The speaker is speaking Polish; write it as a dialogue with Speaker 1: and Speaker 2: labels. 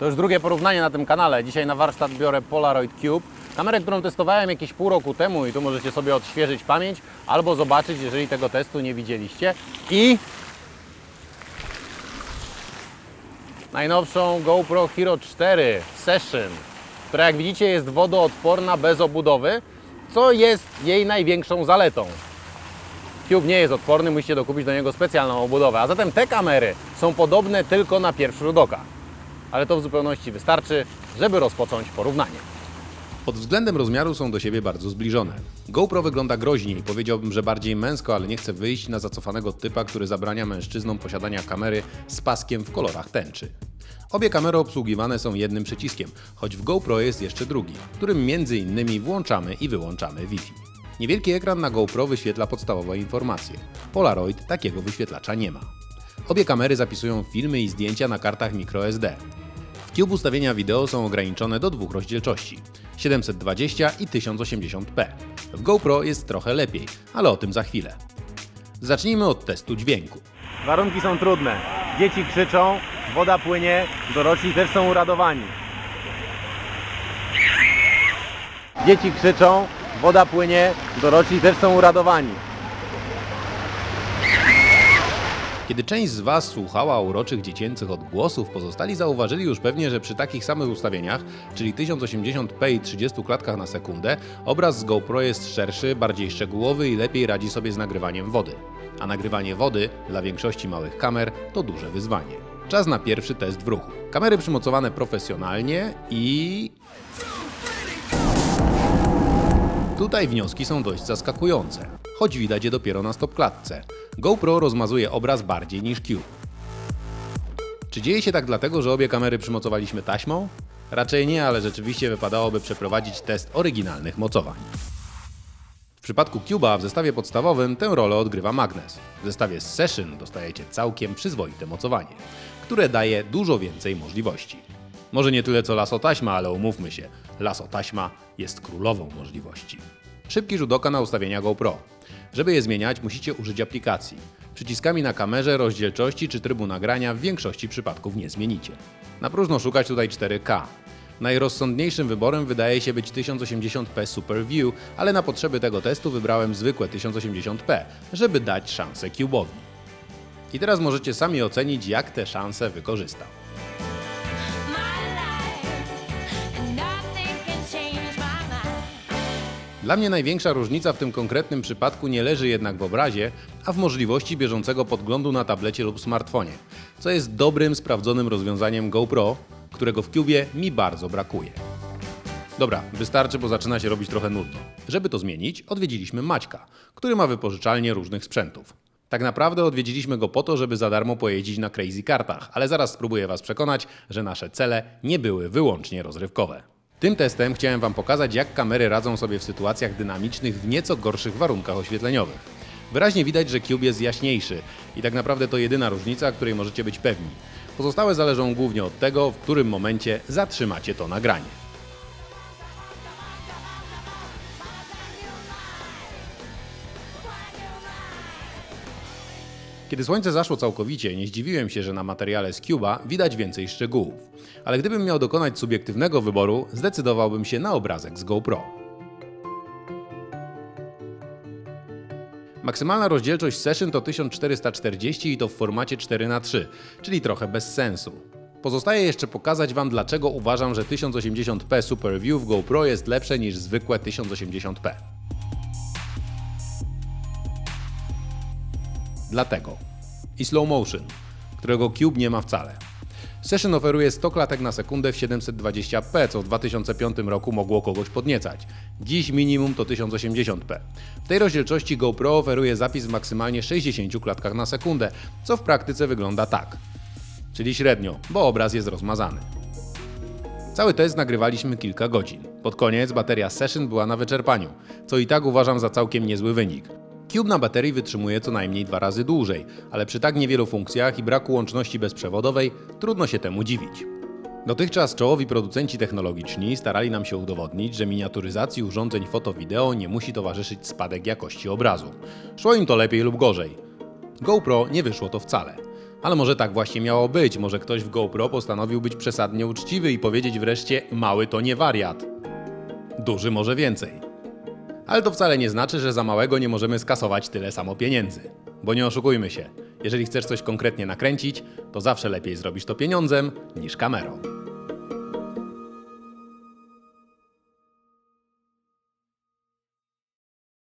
Speaker 1: To już drugie porównanie na tym kanale. Dzisiaj na warsztat biorę Polaroid Cube. Kamerę, którą testowałem jakieś pół roku temu i tu możecie sobie odświeżyć pamięć albo zobaczyć, jeżeli tego testu nie widzieliście. I najnowszą GoPro Hero 4 Session, która jak widzicie jest wodoodporna bez obudowy, co jest jej największą zaletą. Cube nie jest odporny, musicie dokupić do niego specjalną obudowę. A zatem te kamery są podobne tylko na pierwszy rzut oka. Ale to w zupełności wystarczy, żeby rozpocząć porównanie.
Speaker 2: Pod względem rozmiaru są do siebie bardzo zbliżone. GoPro wygląda groźniej, powiedziałbym, że bardziej męsko, ale nie chcę wyjść na zacofanego typa, który zabrania mężczyznom posiadania kamery z paskiem w kolorach tęczy. Obie kamery obsługiwane są jednym przyciskiem, choć w GoPro jest jeszcze drugi, którym między innymi włączamy i wyłączamy Wi-Fi. Niewielki ekran na GoPro wyświetla podstawowe informacje. Polaroid takiego wyświetlacza nie ma. Obie kamery zapisują filmy i zdjęcia na kartach microSD. Cube ustawienia wideo są ograniczone do dwóch rozdzielczości 720 i 1080p. W GoPro jest trochę lepiej, ale o tym za chwilę. Zacznijmy od testu dźwięku.
Speaker 1: Warunki są trudne. Dzieci krzyczą, woda płynie, dorośli też są uradowani. Dzieci krzyczą, woda płynie, dorośli też są uradowani.
Speaker 2: Kiedy część z Was słuchała uroczych dziecięcych odgłosów, pozostali zauważyli już pewnie, że przy takich samych ustawieniach, czyli 1080p i 30 klatkach na sekundę, obraz z GoPro jest szerszy, bardziej szczegółowy i lepiej radzi sobie z nagrywaniem wody. A nagrywanie wody dla większości małych kamer to duże wyzwanie. Czas na pierwszy test w ruchu. Kamery przymocowane profesjonalnie i Tutaj wnioski są dość zaskakujące, choć widać je dopiero na stopklatce. GoPro rozmazuje obraz bardziej niż Cube. Czy dzieje się tak dlatego, że obie kamery przymocowaliśmy taśmą? Raczej nie, ale rzeczywiście wypadałoby przeprowadzić test oryginalnych mocowań. W przypadku Cube'a w zestawie podstawowym tę rolę odgrywa magnes. W zestawie z Session dostajecie całkiem przyzwoite mocowanie, które daje dużo więcej możliwości. Może nie tyle co lasotaśma, ale umówmy się, lasotaśma jest królową możliwości. Szybki rzut oka na ustawienia GoPro. Żeby je zmieniać, musicie użyć aplikacji. Przyciskami na kamerze, rozdzielczości czy trybu nagrania w większości przypadków nie zmienicie. Na próżno szukać tutaj 4K. Najrozsądniejszym wyborem wydaje się być 1080p Super View, ale na potrzeby tego testu wybrałem zwykłe 1080p, żeby dać szansę Cube'owi. I teraz możecie sami ocenić, jak tę szansę wykorzystał. Dla mnie największa różnica w tym konkretnym przypadku nie leży jednak w obrazie, a w możliwości bieżącego podglądu na tablecie lub smartfonie, co jest dobrym, sprawdzonym rozwiązaniem GoPro, którego w Cubie mi bardzo brakuje. Dobra, wystarczy, bo zaczyna się robić trochę nudno. Żeby to zmienić, odwiedziliśmy Maćka, który ma wypożyczalnię różnych sprzętów. Tak naprawdę odwiedziliśmy go po to, żeby za darmo pojeździć na crazy kartach, ale zaraz spróbuję Was przekonać, że nasze cele nie były wyłącznie rozrywkowe. Tym testem chciałem Wam pokazać, jak kamery radzą sobie w sytuacjach dynamicznych w nieco gorszych warunkach oświetleniowych. Wyraźnie widać, że Cube jest jaśniejszy i tak naprawdę to jedyna różnica, której możecie być pewni. Pozostałe zależą głównie od tego, w którym momencie zatrzymacie to nagranie. Kiedy słońce zaszło całkowicie, nie zdziwiłem się, że na materiale z Cuba widać więcej szczegółów. Ale gdybym miał dokonać subiektywnego wyboru, zdecydowałbym się na obrazek z GoPro. Maksymalna rozdzielczość Session to 1440 i to w formacie 4x3, czyli trochę bez sensu. Pozostaje jeszcze pokazać Wam, dlaczego uważam, że 1080p Super View w GoPro jest lepsze niż zwykłe 1080p. Dlatego. I slow motion, którego Cube nie ma wcale. Session oferuje 100 klatek na sekundę w 720p, co w 2005 roku mogło kogoś podniecać. Dziś minimum to 1080p. W tej rozdzielczości GoPro oferuje zapis w maksymalnie 60 klatkach na sekundę, co w praktyce wygląda tak. Czyli średnio, bo obraz jest rozmazany. Cały test nagrywaliśmy kilka godzin. Pod koniec bateria Session była na wyczerpaniu, co i tak uważam za całkiem niezły wynik. Cube na baterii wytrzymuje co najmniej dwa razy dłużej, ale przy tak niewielu funkcjach i braku łączności bezprzewodowej trudno się temu dziwić. Dotychczas czołowi producenci technologiczni starali nam się udowodnić, że miniaturyzacji urządzeń foto-wideo nie musi towarzyszyć spadek jakości obrazu. Szło im to lepiej lub gorzej. GoPro nie wyszło to wcale. Ale może tak właśnie miało być, może ktoś w GoPro postanowił być przesadnie uczciwy i powiedzieć wreszcie mały to nie wariat. Duży może więcej. Ale to wcale nie znaczy, że za małego nie możemy skasować tyle samo pieniędzy. Bo nie oszukujmy się, jeżeli chcesz coś konkretnie nakręcić, to zawsze lepiej zrobisz to pieniądzem niż kamerą.